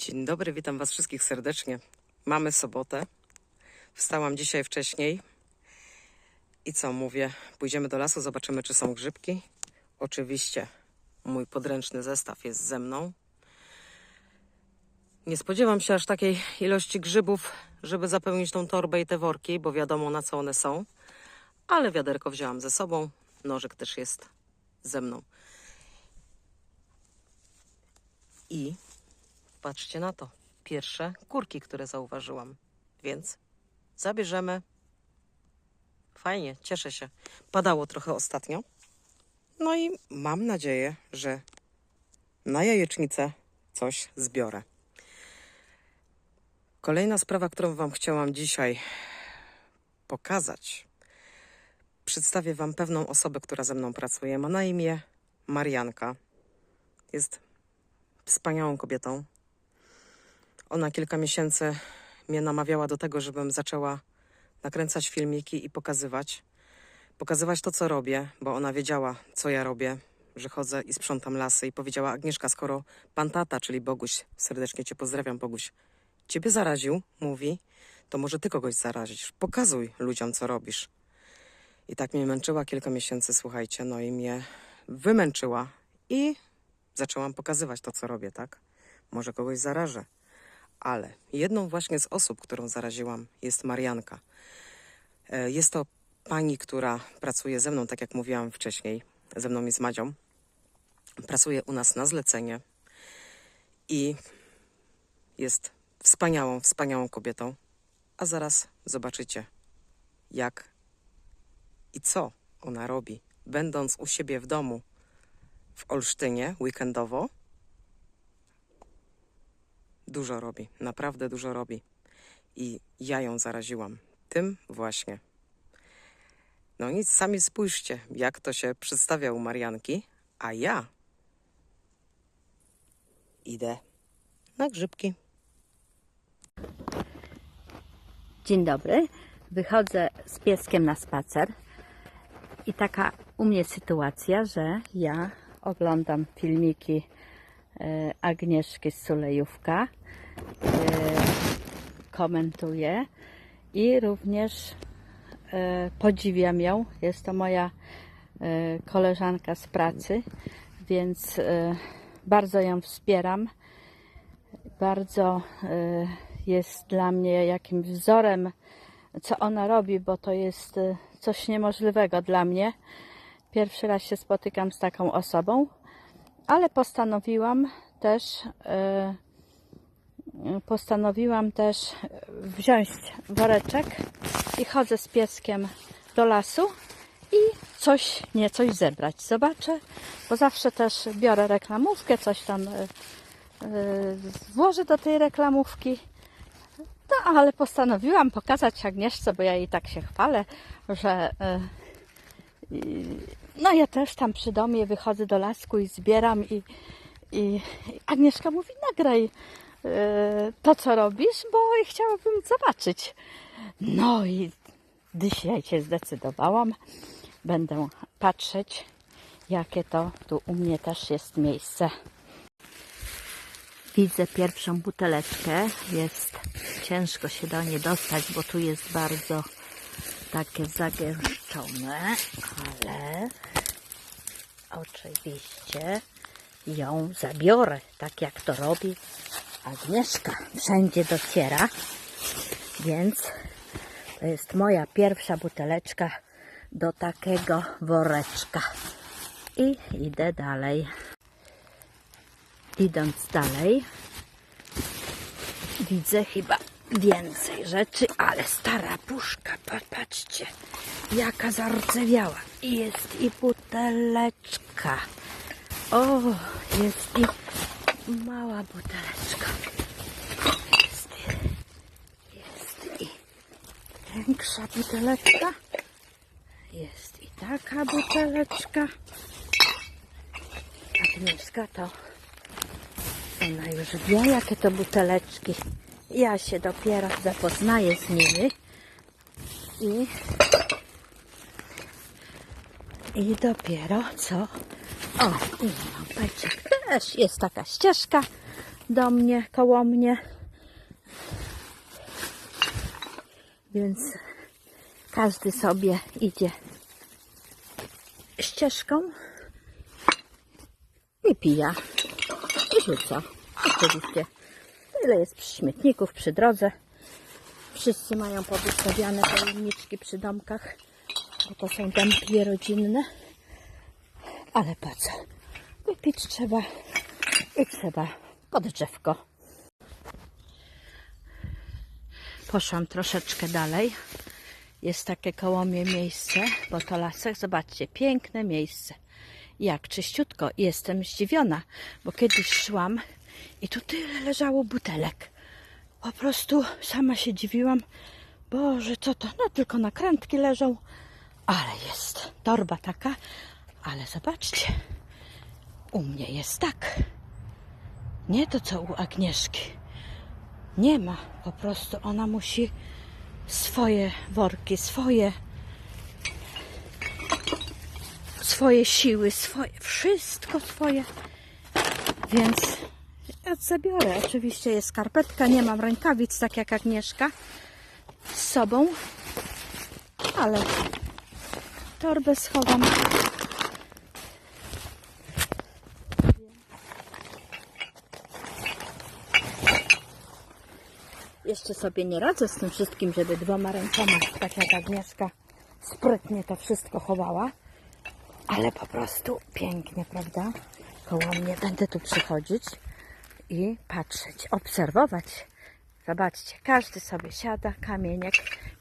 Dzień dobry, witam Was wszystkich serdecznie. Mamy sobotę. Wstałam dzisiaj wcześniej. I co mówię? Pójdziemy do lasu, zobaczymy, czy są grzybki. Oczywiście mój podręczny zestaw jest ze mną. Nie spodziewam się aż takiej ilości grzybów, żeby zapełnić tą torbę i te worki, bo wiadomo na co one są. Ale wiaderko wzięłam ze sobą, nożyk też jest ze mną. I patrzcie na to, pierwsze kurki, które zauważyłam. Więc zabierzemy. Fajnie, cieszę się. Padało trochę ostatnio. No i mam nadzieję, że na jajecznicę coś zbiorę. Kolejna sprawa, którą Wam chciałam dzisiaj pokazać. Przedstawię Wam pewną osobę, która ze mną pracuje. Ma na imię Marianka. Jest wspaniałą kobietą. Ona kilka miesięcy mnie namawiała do tego, żebym zaczęła nakręcać filmiki i pokazywać. Pokazywać to, co robię, bo ona wiedziała, co ja robię, że chodzę i sprzątam lasy. I powiedziała: Agnieszka, skoro pan tata, czyli Boguś, serdecznie cię pozdrawiam, Boguś, ciebie zaraził, mówi, to może ty kogoś zarazisz. Pokazuj ludziom, co robisz. I tak mnie męczyła kilka miesięcy, słuchajcie, no i mnie wymęczyła. I zaczęłam pokazywać to, co robię, tak? Może kogoś zarażę. Ale jedną właśnie z osób, którą zaraziłam, jest Marianka. E, Jest to pani, która pracuje ze mną, tak jak mówiłam wcześniej, ze mną i z Madzią. Pracuje u nas na zlecenie i jest wspaniałą, wspaniałą kobietą. A zaraz zobaczycie, jak i co ona robi, będąc u siebie w domu w Olsztynie weekendowo. Dużo robi, naprawdę dużo robi. I ja ją zaraziłam tym właśnie. No nic, sami spójrzcie, jak to się przedstawia u Marianki, a ja idę na grzybki. Dzień dobry. Wychodzę z pieskiem na spacer i taka u mnie sytuacja, że ja oglądam filmiki Agnieszki z Sulejówka, e, komentuję i również e, podziwiam ją. Jest to moja e, koleżanka z pracy, więc e, bardzo ją wspieram bardzo jest dla mnie jakimś wzorem, co ona robi, bo to jest coś niemożliwego dla mnie. Pierwszy raz się spotykam z taką osobą, ale postanowiłam też y, postanowiłam też wziąć woreczek i chodzę z pieskiem do lasu i coś, nie coś zebrać. Zobaczę, bo zawsze też biorę reklamówkę, coś tam y, y, włożę do tej reklamówki. No, ale postanowiłam pokazać Agnieszce, bo ja jej tak się chwalę, że no ja też tam przy domie wychodzę do lasku i zbieram i, i Agnieszka mówi nagraj y, to, co robisz, bo chciałabym zobaczyć. No i dzisiaj się zdecydowałam. Będę patrzeć, jakie to tu u mnie też jest miejsce. Widzę pierwszą buteleczkę. Jest ciężko się do niej dostać, bo tu jest bardzo takie zagęszczone, ale oczywiście ją zabiorę, tak jak to robi Agnieszka. Wszędzie dociera, więc to jest moja pierwsza buteleczka do takiego woreczka. I idę dalej. Idąc dalej, widzę chyba więcej rzeczy, ale stara puszka, patrzcie, jaka zardzewiała. Jest i buteleczka. O, jest i mała buteleczka. Jest, jest i większa buteleczka. Jest i taka buteleczka. Agnieszka to ona już wie, jakie to buteleczki. Ja się dopiero zapoznaję z nimi. I, i dopiero co. O, i lampeczek też jest taka ścieżka do mnie, koło mnie. Więc każdy sobie idzie ścieżką i pija i rzuca. Oczywiście. Tyle jest przy śmietników, przy drodze. Wszyscy mają powystawiane pojemniczki przy domkach, bo to są domki rodzinne. Ale po co? Wypić trzeba i trzeba pod drzewko. Poszłam troszeczkę dalej. Jest takie koło mnie miejsce, bo to lasek. Zobaczcie, piękne miejsce. Jak czyściutko. Jestem zdziwiona, bo kiedyś szłam i tu tyle leżało butelek. Po prostu sama się dziwiłam. Boże, co to? No tylko nakrętki leżą, ale jest torba taka. Ale zobaczcie, u mnie jest tak. Nie to co u Agnieszki. Nie ma. Po prostu ona musi swoje worki, swoje swoje siły, swoje, wszystko swoje. Więc ja zabiorę. Oczywiście jest skarpetka, nie mam rękawic, tak jak Agnieszka z sobą, ale torbę schowam. Jeszcze sobie nie radzę z tym wszystkim, żeby dwoma rękoma, tak jak Agnieszka, sprytnie to wszystko chowała. Ale po prostu pięknie, prawda? Koło mnie będę tu przychodzić i patrzeć, obserwować. Zobaczcie, każdy sobie siada, kamieniek.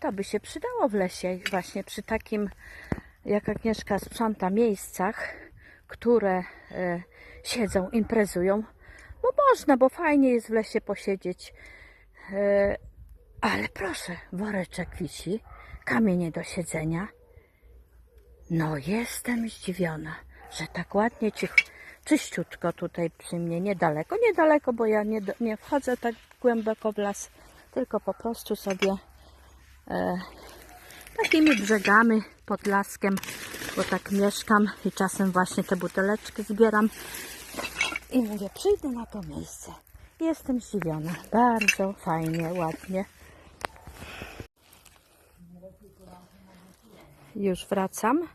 To by się przydało w lesie, właśnie przy takim, jak Agnieszka sprząta, miejscach, które e, siedzą, imprezują. Bo można, bo fajnie jest w lesie posiedzieć. E, ale proszę, woreczek wisi, kamienie do siedzenia. No, jestem zdziwiona, że tak ładnie cich, czyściutko tutaj przy mnie, niedaleko, niedaleko, bo ja nie, nie wchodzę tak głęboko w las, tylko po prostu sobie e, takimi brzegami pod laskiem, bo tak mieszkam i czasem właśnie te buteleczki zbieram i mówię, przyjdę na to miejsce. Jestem zdziwiona, bardzo fajnie, ładnie. Już wracam.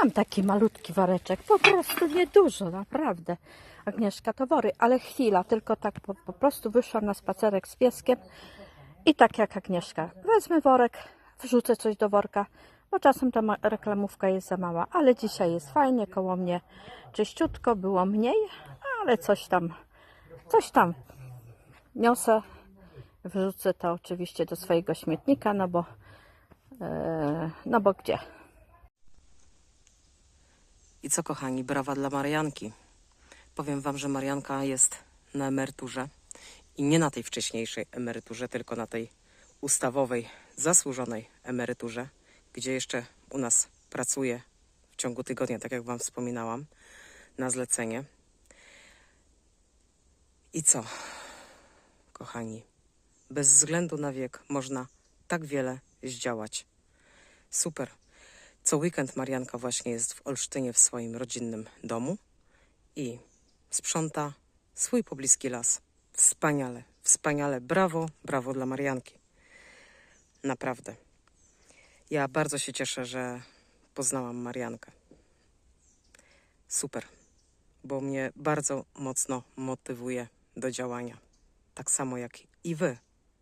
Mam taki malutki woreczek, po prostu niedużo, naprawdę. Agnieszka to wory, ale chwila, tylko tak po, po prostu wyszłam na spacerek z pieskiem i tak jak Agnieszka, wezmę worek, wrzucę coś do worka, bo czasem ta reklamówka jest za mała, ale dzisiaj jest fajnie, koło mnie czyściutko, było mniej, ale coś tam, coś tam niosę, wrzucę to oczywiście do swojego śmietnika, no bo, e, no bo gdzie? I co, kochani, brawa dla Marianki. Powiem wam, że Marianka jest na emeryturze i nie na tej wcześniejszej emeryturze, tylko na tej ustawowej, zasłużonej emeryturze, gdzie jeszcze u nas pracuje w ciągu tygodnia, tak jak wam wspominałam, na zlecenie. I co, kochani, bez względu na wiek można tak wiele zdziałać. Super. Co weekend Marianka właśnie jest w Olsztynie w swoim rodzinnym domu i sprząta swój pobliski las. Wspaniale, wspaniale. Brawo, brawo dla Marianki. Naprawdę. Ja bardzo się cieszę, że poznałam Mariankę. Super, bo mnie bardzo mocno motywuje do działania. Tak samo jak i wy,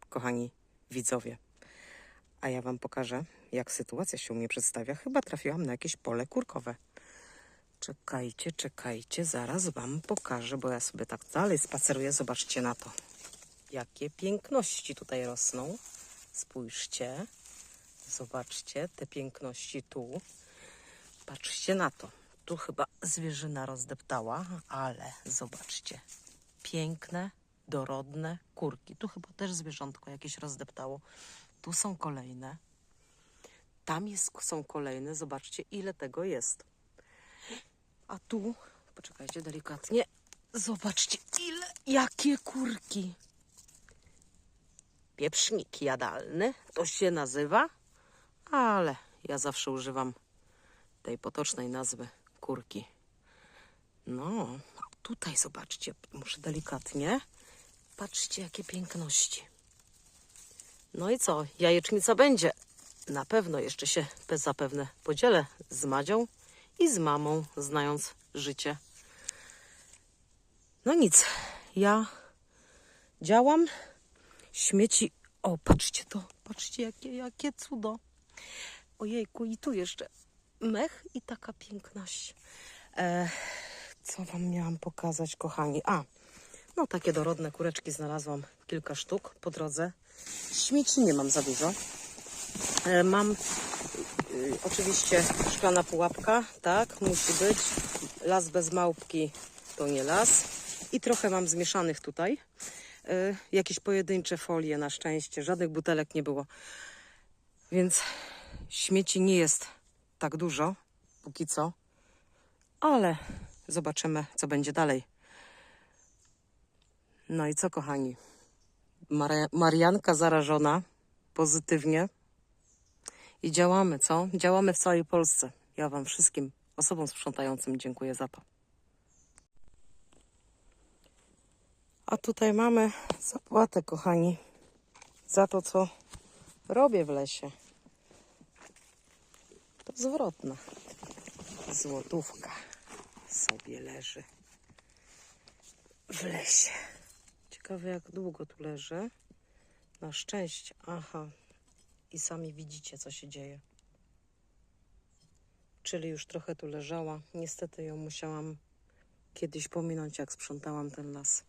kochani widzowie. A ja Wam pokażę, jak sytuacja się u mnie przedstawia. Chyba trafiłam na jakieś pole kurkowe. Czekajcie, czekajcie, zaraz Wam pokażę, bo ja sobie tak dalej spaceruję. Zobaczcie na to. Jakie piękności tutaj rosną. Spójrzcie. Zobaczcie te piękności tu. Patrzcie na to. Tu chyba zwierzyna rozdeptała, ale zobaczcie. Piękne, dorodne kurki. Tu chyba też zwierzątko jakieś rozdeptało. Tu są kolejne. Tam jest, są kolejne. Zobaczcie, ile tego jest. A tu, poczekajcie delikatnie. Zobaczcie, ile, jakie kurki. Pieprznik jadalny, to się nazywa, ale ja zawsze używam tej potocznej nazwy kurki. No, tutaj zobaczcie, muszę delikatnie. Patrzcie, jakie piękności. No i co? Jajecznica będzie. Na pewno jeszcze się zapewne podzielę z Madzią i z mamą, znając życie. No nic, ja działam. Śmieci. O, patrzcie to, patrzcie, jakie, jakie cudo. Ojejku, i tu jeszcze mech i taka piękność. E, co wam miałam pokazać, kochani? A, no takie dorodne kureczki znalazłam kilka sztuk po drodze. Śmieci nie mam za dużo. E, mam y, oczywiście szklana pułapka, tak, musi być. Las bez małpki to nie las. I trochę mam zmieszanych tutaj. E, jakieś pojedyncze folie na szczęście, żadnych butelek nie było. Więc śmieci nie jest tak dużo, póki co. Ale zobaczymy, co będzie dalej. No i co, kochani? Mari- Marianka zarażona pozytywnie. I działamy, co? Działamy w całej Polsce. Ja Wam wszystkim osobom sprzątającym dziękuję za to. A tutaj mamy zapłatę, kochani, za to, co robię w lesie. To zwrotna. Złotówka sobie leży w lesie. Ciekawe, jak długo tu leży. Na szczęście. Aha. I sami widzicie, co się dzieje. Czyli już trochę tu leżała. Niestety ją musiałam kiedyś pominąć, jak sprzątałam ten las.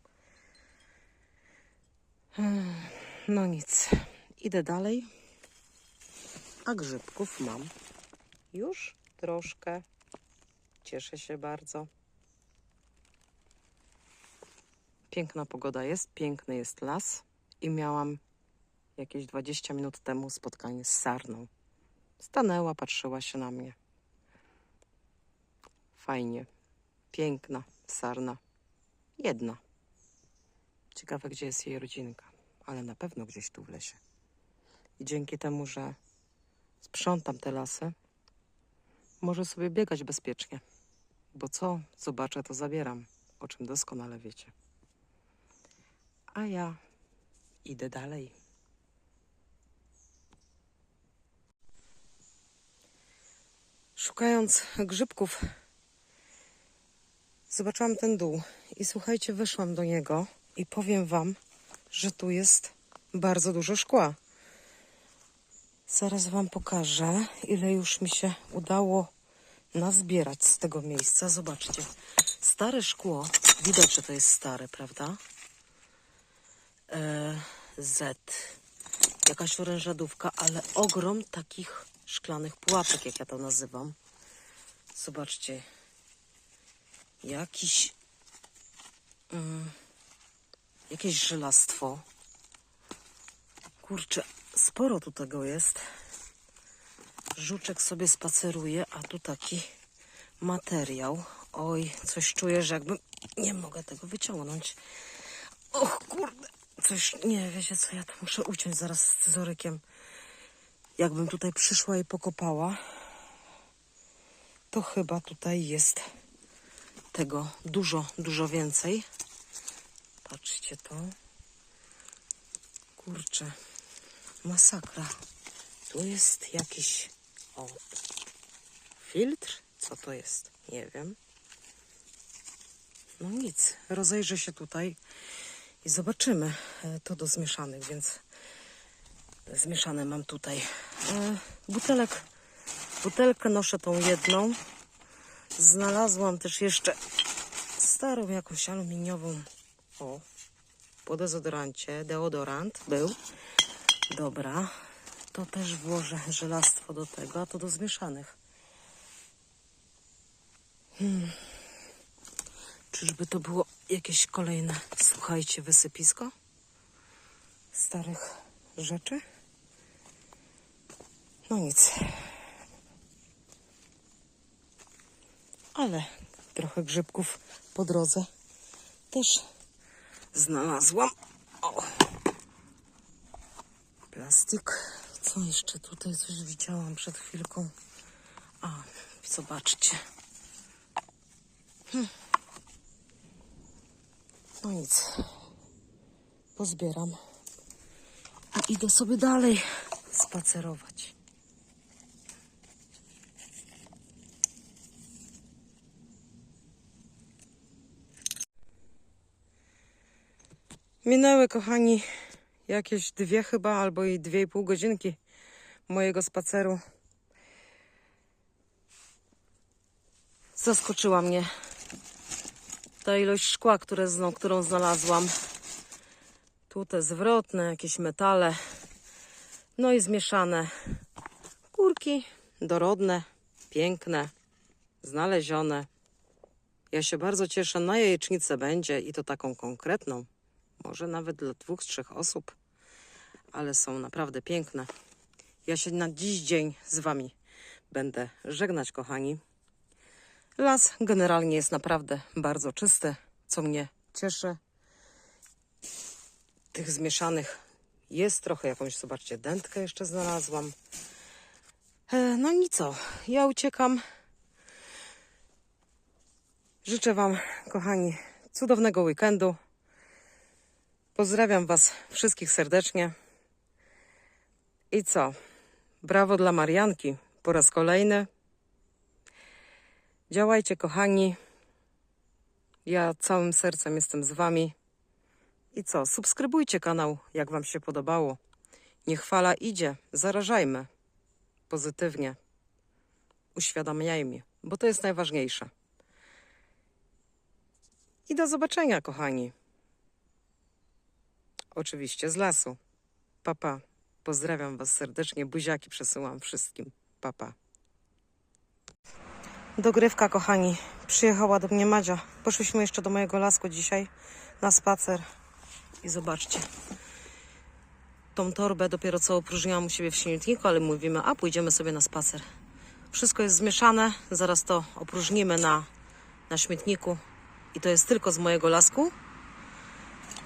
Hmm, No nic. Idę dalej. A grzybków mam już troszkę. Cieszę się bardzo. Piękna pogoda jest, piękny jest las i miałam jakieś 20 minut temu spotkanie z sarną. Stanęła, patrzyła się na mnie. Fajnie. Piękna sarna. Jedna. Ciekawe, gdzie jest jej rodzinka, ale na pewno gdzieś tu w lesie. I dzięki temu, że sprzątam te lasy, może sobie biegać bezpiecznie. Bo co zobaczę, to zabieram, o czym doskonale wiecie. A ja idę dalej. Szukając grzybków, zobaczyłam ten dół i słuchajcie, weszłam do niego i powiem wam, że tu jest bardzo dużo szkła. Zaraz wam pokażę, ile już mi się udało nazbierać z tego miejsca. Zobaczcie, stare szkło, widać, że to jest stare, prawda? E, Z, jakaś orężadówka, ale ogrom takich szklanych pułapek, jak ja to nazywam. Zobaczcie, jakiś, mm, jakieś żelastwo. Kurczę, sporo tu tego jest. Żuczek sobie spaceruje, a tu taki materiał. Oj, coś czuję, że jakbym... Nie mogę tego wyciągnąć. Och, kurde. Coś, nie, wiecie co, ja to muszę uciąć zaraz z scyzorykiem. Jakbym tutaj przyszła i pokopała, to chyba tutaj jest tego dużo, dużo więcej. Patrzcie to. Kurczę, masakra. Tu jest jakiś o, filtr. Co to jest? Nie wiem. No nic, rozejrzę się tutaj i zobaczymy. E, To do zmieszanych, więc zmieszane mam tutaj. E, Butelek, butelkę noszę tą jedną. Znalazłam też jeszcze starą jakąś aluminiową. O, po dezodorancie. Deodorant był. Dobra, to też włożę żelastwo do tego, a to do zmieszanych. Hmm. Czyżby to było jakieś kolejne, słuchajcie, wysypisko starych rzeczy? No nic. Ale trochę grzybków po drodze też znalazłam. O. Plastik. Co jeszcze tutaj coś widziałam przed chwilką? A, zobaczcie. Hm. No nic. Pozbieram. I idę sobie dalej spacerować. Minęły, kochani, jakieś dwie chyba, albo i dwie i pół godzinki mojego spaceru. Zaskoczyła mnie ta ilość szkła, które, którą znalazłam. Tu te zwrotne, jakieś metale. No i zmieszane. Kurki dorodne, piękne, znalezione. Ja się bardzo cieszę, na jajecznicę będzie i to taką konkretną. Może nawet dla dwóch, trzech osób, ale są naprawdę piękne. Ja się na dziś dzień z Wami będę żegnać, kochani. Las generalnie jest naprawdę bardzo czysty, co mnie cieszy. Tych zmieszanych jest trochę, jakąś, zobaczcie, dętkę jeszcze znalazłam. E, No i co, ja uciekam. Życzę Wam, kochani, cudownego weekendu. Pozdrawiam Was wszystkich serdecznie. I co? Brawo dla Marianki po raz kolejny. Działajcie, kochani. Ja całym sercem jestem z Wami. I co? Subskrybujcie kanał, jak Wam się podobało. Niech fala idzie. Zarażajmy pozytywnie. Uświadamiajmy, bo to jest najważniejsze. I do zobaczenia, kochani. Oczywiście z lasu. Papa. Pozdrawiam Was serdecznie. Buziaki przesyłam wszystkim. Papa. Dogrywka, kochani. Przyjechała do mnie Madzia. Poszliśmy jeszcze do mojego lasku dzisiaj na spacer. I zobaczcie. Tą torbę dopiero co opróżniłam u siebie w śmietniku, ale mówimy, a pójdziemy sobie na spacer. Wszystko jest zmieszane. Zaraz to opróżnimy na, na śmietniku. I to jest tylko z mojego lasku.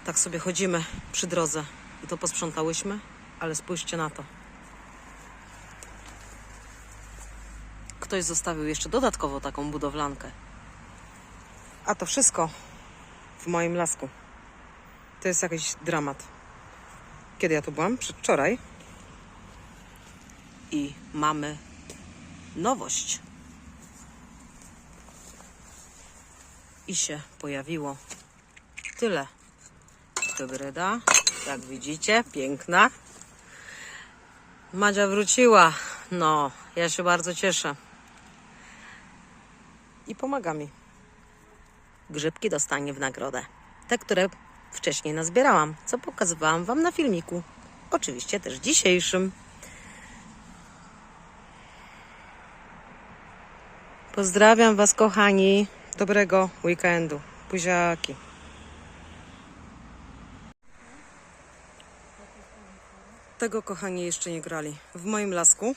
Tak sobie chodzimy przy drodze i to posprzątałyśmy, ale spójrzcie na to. Ktoś zostawił jeszcze dodatkowo taką budowlankę. A to wszystko w moim lasku. To jest jakiś dramat. Kiedy ja tu byłam? Przedwczoraj. I mamy nowość. I się pojawiło tyle hybryda. Jak widzicie, piękna. Madzia wróciła. No, ja się bardzo cieszę. I pomaga mi. Grzybki dostanie w nagrodę. Te, które wcześniej nazbierałam, co pokazywałam Wam na filmiku. Oczywiście też dzisiejszym. Pozdrawiam Was, kochani. Dobrego weekendu. Buziaki. Tego, kochani, jeszcze nie grali. W moim lasku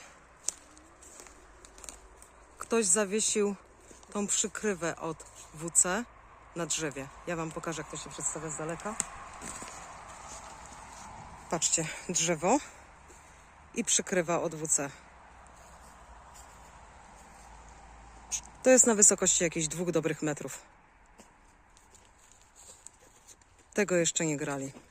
ktoś zawiesił tą przykrywę od WC na drzewie. Ja Wam pokażę, jak to się przedstawia z daleka. Patrzcie, drzewo i przykrywa od WC. To jest na wysokości jakichś dwóch dobrych metrów. Tego jeszcze nie grali.